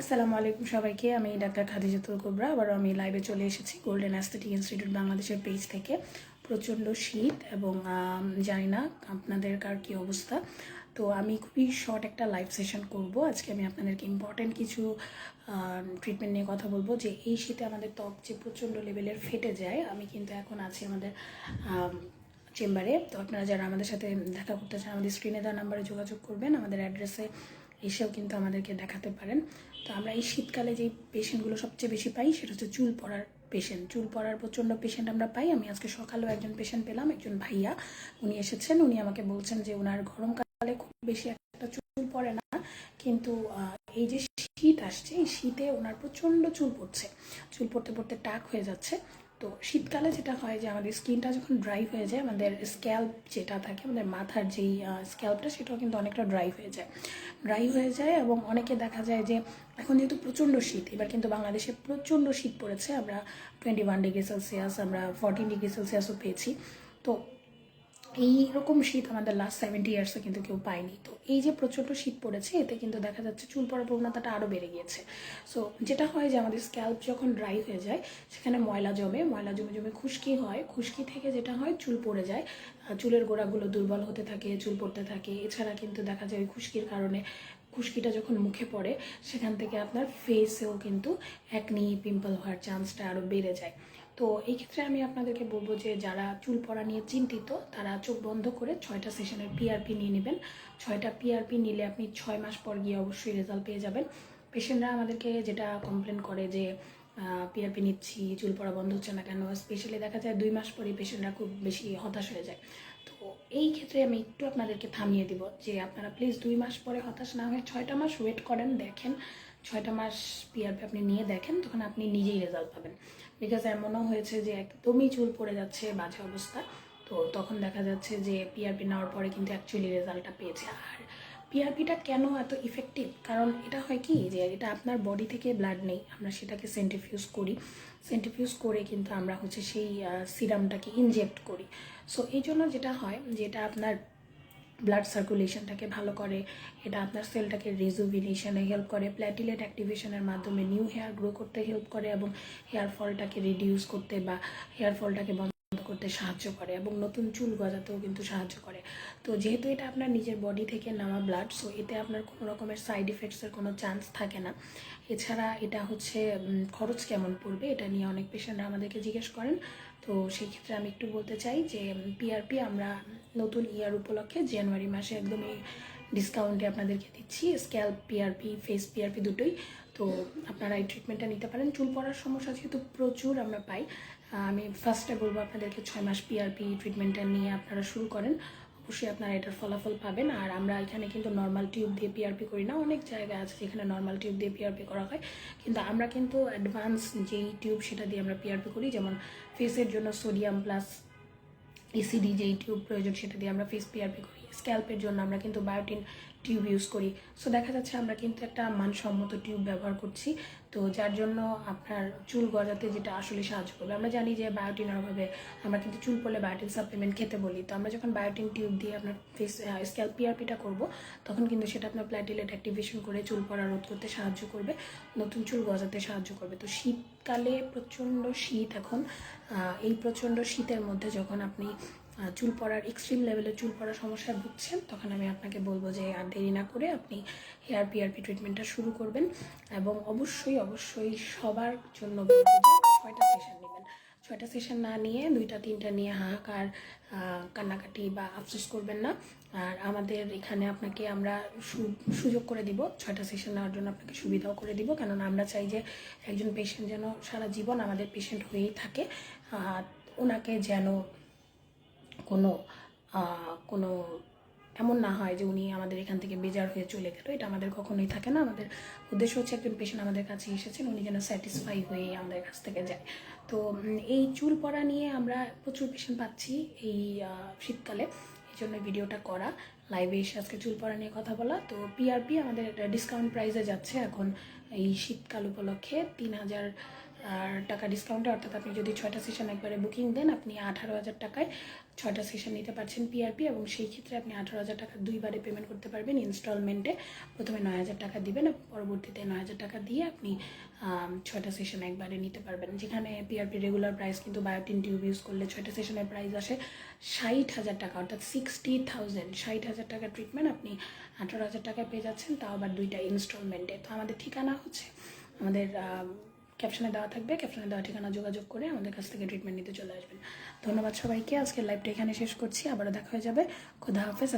আসসালামু আলাইকুম সবাইকে। আমি ডাক্তার খাদিজাতুল কোবরা। আবারও আমি লাইভে চলে এসেছি গোল্ডেন অ্যাস্থেটিক ইনস্টিটিউট বাংলাদেশের পেজ থেকে। প্রচণ্ড শীত এবং জানি না আপনাদের কার কী অবস্থা। তো আমি খুবই শর্ট একটা লাইভ সেশন করব। আজকে আমি আপনাদেরকে ইম্পর্টেন্ট কিছু ট্রিটমেন্ট নিয়ে কথা বলব যে এই শীতে আমাদের ত্বক যে প্রচণ্ড লেভেলের ফেটে যায়, আমি কিন্তু এখন আছি আমাদের চেম্বারে তো আপনারা যারা আমাদের সাথে দেখা করতে চান, আমাদের স্ক্রিনে দেওয়া নাম্বারে যোগাযোগ করবেন। আমাদের অ্যাড্রেসে এসেও কিন্তু আমাদেরকে দেখাতে পারেন। তো আমরা এই শীতকালে যেই পেশেন্টগুলো সবচেয়ে বেশি পাই, সেটা হচ্ছে চুল পড়ার পেশেন্ট। চুল পড়ার প্রচণ্ড পেশেন্ট আমরা পাই। আমি আজকে সকালেও একজন পেশেন্ট পেলাম, একজন ভাইয়া। উনি এসেছেন, উনি আমাকে বলছেন যে ওনার গরমকালে খুব বেশি একটা চুল পড়ে না। কিন্তু এই যে শীত আসছে, এই শীতে ওনার প্রচণ্ড চুল পড়ছে। চুল পড়তে পড়তে টাক হয়ে যাচ্ছে। তো শীতকালে যেটা হয় যে আমাদের স্কিনটা যখন ড্রাই হয়ে যায়, আমাদের স্ক্যাল্প যেটা থাকে, আমাদের মাথার যেই স্ক্যাল্পটা সেটাও কিন্তু অনেকটা ড্রাই হয়ে যায়। ড্রাই হয়ে যায় এবং অনেকে দেখা যায় যে এখন যেহেতু প্রচণ্ড শীত, এবার কিন্তু বাংলাদেশে প্রচণ্ড শীত পড়েছে। আমরা টোয়েন্টি ওয়ান ডিগ্রি সেলসিয়াস আমরা ফর্টিন ডিগ্রি সেলসিয়াসও পেয়েছি। তো এইরকম শীত আমাদের লাস্ট সেভেন্টি ইয়ার্সে কিন্তু কেউ পায়নি। তো এই যে প্রচণ্ড শীত পড়েছে, এতে কিন্তু দেখা যাচ্ছে চুল পড়ার প্রবণতাটা আরও বেড়ে গিয়েছে। সো যেটা হয় যে আমাদের স্ক্যাল্প যখন ড্রাই হয়ে যায়, সেখানে ময়লা জমে ময়লা জমে জমে খুশকি হয়। খুশকি থেকে যেটা হয়, চুল পড়ে যায়। চুলের গোড়াগুলো দুর্বল হতে থাকে, চুল পড়তে থাকে। এছাড়া কিন্তু দেখা যায় ওই খুশকির কারণে খুশকিটা যখন মুখে পড়ে, সেখান থেকে আপনার ফেসেও কিন্তু একনি পিম্পল হওয়ার চান্সটা আরও বেড়ে যায়। তো এই ক্ষেত্রে আমি আপনাদেরকে বলব যে যারা চুল পড়া নিয়ে চিন্তিত, তারা চোখ বন্ধ করে ছয়টা সেশনের পিআরপি নিয়ে নেবেন। ছয়টা পিআরপি নিলে আপনি ছয় মাস পর গিয়ে অবশ্যই রেজাল্ট পেয়ে যাবেন। পেশেন্টরা আমাদেরকে যেটা কমপ্লেন করে যে পিআরপি নিচ্ছি, চুল পড়া বন্ধ হচ্ছে না কেন? স্পেশালি দেখা যায় দুই মাস পরেই পেশেন্টরা খুব বেশি হতাশ হয়ে যায়। তো এই ক্ষেত্রে আমি একটু আপনাদেরকে থামিয়ে দিব যে, আপনারা প্লিজ দুই মাস পরে হতাশ না হয়ে ছয়টা মাস ওয়েট করেন, দেখেন। ছয়টা মাস পিআরপি আপনি নিয়ে দেখেন, তখন আপনি নিজেই রেজাল্ট পাবেন। বিকজ এমনও হয়েছে যে একদমই চুল পড়ে যাচ্ছে, বাজে অবস্থা। তো তখন দেখা যাচ্ছে যে পিআরপি নেওয়ার পরে কিন্তু অ্যাকচুয়ালি রেজাল্টটা পেয়েছে। আর পিআরপিটা কেন এত ইফেক্টিভ কারণ এটা হয় কি যে এটা আপনার বডি থেকে ব্লাড নেই। আমরা সেটাকে সেন্টিফিউজ করি। সেন্টিফিউজ করে কিন্তু আমরা হচ্ছে সেই সিরামটাকে ইনজেক্ট করি। সো এই জন্য যেটা হয় যেটা আপনার ব্লাড সার্কুলেশনটাকে ভালো করে, এটা আপনার সেলটাকে রিজুভিনেশনে হেল্প করে প্ল্যাটিলেট অ্যাক্টিভেশনের মাধ্যমে নিউ হেয়ার গ্রো করতে হেল্প করে এবং হেয়ার ফলটাকে রিডিউস করতে বা হেয়ার ফলটাকে বন্ধ করতে সাহায্য করে এবং নতুন চুল গজাতেও কিন্তু সাহায্য করে। তো যেহেতু এটা আপনার নিজের বডি থেকে নেওয়া ব্লাড সো এতে আপনার কোনো রকমের সাইড ইফেক্টসের কোনো চান্স থাকে না। এছাড়া এটা হচ্ছে খরচ কেমন পড়বে এটা নিয়ে অনেক পেশেন্টরা আমাদেরকে জিজ্ঞেস করেন। তো সেই ক্ষেত্রে আমি একটু বলতে চাই যে পিআরপি আমরা নতুন ইয়ার উপলক্ষে জানুয়ারি মাসে একদমই ডিসকাউন্টে আপনাদেরকে দিচ্ছি। স্ক্যাল্প পিআরপি ফেস পিআরপি দুটোই। তো আপনারা এই ট্রিটমেন্টটা নিতে পারেন। চুল পড়ার সমস্যা যেহেতু প্রচুর আমরা পাই আমি ফার্স্টে বলব আপনাদেরকে ছয় মাস পিআরপি ট্রিটমেন্টটা নিয়ে আপনারা শুরু করেন। অবশ্যই আপনারা এটার ফলাফল পাবেন। আর আমরা এখানে কিন্তু নর্মাল টিউব দিয়ে পিআরপি করি না। অনেক জায়গা আছে যেখানে নর্মাল টিউব দিয়ে পিআরপি করা হয়। কিন্তু আমরা কিন্তু অ্যাডভান্স যেই টিউব সেটা দিয়ে আমরা পিআরপি করি, যেমন ফেসের জন্য সোডিয়াম প্লাস ইসিডি যেই টিউব প্রয়োজন সেটা দিয়ে আমরা ফেস পিআরপি করি। স্ক্যাল্পের জন্য আমরা কিন্তু বায়োটিন টিউব ইউজ করি। সো দেখা যাচ্ছে আমরা কিন্তু একটা মানসম্মত টিউব ব্যবহার করছি। তো যার জন্য আপনার চুল গজাতে যেটা আসলে সাহায্য করবে। আমরা জানি যে বায়োটিনের অভাবে আমরা কিন্তু চুল পড়লে বায়োটিন সাপ্লিমেন্ট খেতে বলি। তো আমরা যখন বায়োটিন টিউব দিয়ে আপনার ফেস স্ক্যাল্প পিআরপিটা করব, তখন কিন্তু সেটা আপনার প্ল্যাটিলেট অ্যাক্টিভেশন করে চুল পড়া রোধ করতে সাহায্য করবে, নতুন চুল গজাতে সাহায্য করবে। তো শীতকালে প্রচণ্ড শীত এখন এই প্রচণ্ড শীতের মধ্যে যখন আপনি চুল পড়ার এক্সট্রিম লেভেলে চুল পড়ার সমস্যায় ভুগছেন, তখন আমি আপনাকে বলব যে আর দেরি না করে আপনি হেয়ার পিআরপি ট্রিটমেন্টটা শুরু করবেন এবং অবশ্যই অবশ্যই সবার জন্য ছয়টা সেশন নেবেন। ছয়টা সেশন না নিয়ে দুইটা, তিনটা নিয়ে হাহাকার কান্নাকাটি বা আফসোস করবেন না। আর আমাদের এখানে আপনাকে আমরা সুযোগ করে দিব, ছয়টা সেশন নেওয়ার জন্য আপনাকে সুবিধাও করে দিব, কেননা আমরা চাই যে একজন পেশেন্ট যেন সারা জীবন আমাদের পেশেন্ট হয়েই থাকে। ওনাকে যেন কোনো কোনো, এমন না হয় যে উনি আমাদের এখান থেকে বেজার হয়ে চলে গেল। এটা আমাদের কখনোই থাকে না। আমাদের উদ্দেশ্য হচ্ছে একজন পেশেন্ট আমাদের কাছে এসেছেন, উনি যেন স্যাটিসফাই হয়ে আমাদের কাছ থেকে যায়। তো এই চুল পড়া নিয়ে আমরা প্রচুর পেশেন্ট পাচ্ছি এই শীতকালে। এই জন্য ভিডিওটা করা। লাইভে এসে আজকে চুল পড়া নিয়ে কথা বলা। তো পিআরপি আমাদের একটা ডিসকাউন্ট প্রাইসে যাচ্ছে এখন এই শীতকাল উপলক্ষে। তিন হাজার আর টাকা ডিসকাউন্টে অর্থাৎ আপনি যদি ছয়টা সেশন একবারে বুকিং দেন, আপনি আঠারো হাজার টাকায় ছয়টা সেশন নিতে পারছেন পিআরপি এবং সেই ক্ষেত্রে আপনি আঠারো হাজার টাকা দুইবারে পেমেন্ট করতে পারবেন ইনস্টলমেন্টে প্রথমে নয় হাজার টাকা দিবেন পরবর্তীতে নয় হাজার টাকা দিয়ে আপনি ছয়টা সেশন একবারে নিতে পারবেন। যেখানে পিআরপি রেগুলার প্রাইস কিন্তু বায়োটিন টিউব ইউজ করলে ছয়টা সেশনের প্রাইস আসে ষাট হাজার টাকা, অর্থাৎ সিক্সটি থাউজেন্ড ষাট হাজার টাকা ট্রিটমেন্ট আপনি আঠারো হাজার টাকায় পেয়ে যাচ্ছেন, তাও আবার দুইটা ইনস্টলমেন্টে তো আমাদের ঠিকানা হচ্ছে আমাদের ক্যাপশনে দেওয়া থাকবে। ক্যাপশনে দেওয়া ঠিকানা যোগাযোগ করে আমাদের কাছ থেকে ট্রিটমেন্ট নিতে চলে আসবেন। ধন্যবাদ সবাইকে। আজকের লাইভটা এখানে শেষ করছি। আবারও দেখা হয়ে যাবে। খোদা হাফেজ।